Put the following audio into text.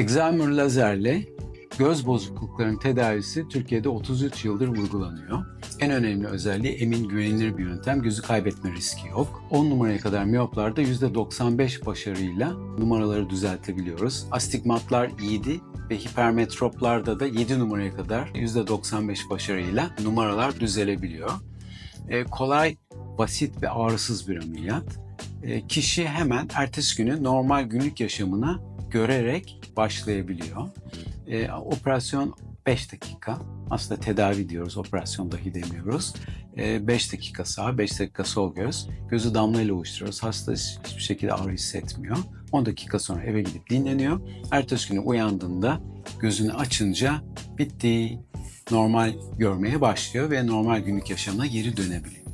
Excimer lazerle göz bozukluklarının tedavisi Türkiye'de 33 yıldır uygulanıyor. En önemli özelliği emin güvenilir bir yöntem. Gözü kaybetme riski yok. 10 numaraya kadar miyoplarda %95 başarıyla numaraları düzeltebiliyoruz. Astigmatlar 7 ve hipermetroplarda da 7 numaraya kadar %95 başarıyla numaralar düzelebiliyor. Ee, kolay, basit ve ağrısız bir ameliyat. Ee, kişi hemen ertesi günü normal günlük yaşamına görerek başlayabiliyor. Ee, operasyon 5 dakika. Aslında tedavi diyoruz, operasyon dahi demiyoruz. 5 dakika sağ, 5 dakika sol göz. Gözü damlayla uyuşturuyoruz. Hasta hiçbir şekilde ağrı hissetmiyor. 10 dakika sonra eve gidip dinleniyor. Ertesi günü uyandığında gözünü açınca bitti. Normal görmeye başlıyor ve normal günlük yaşamına geri dönebiliyor.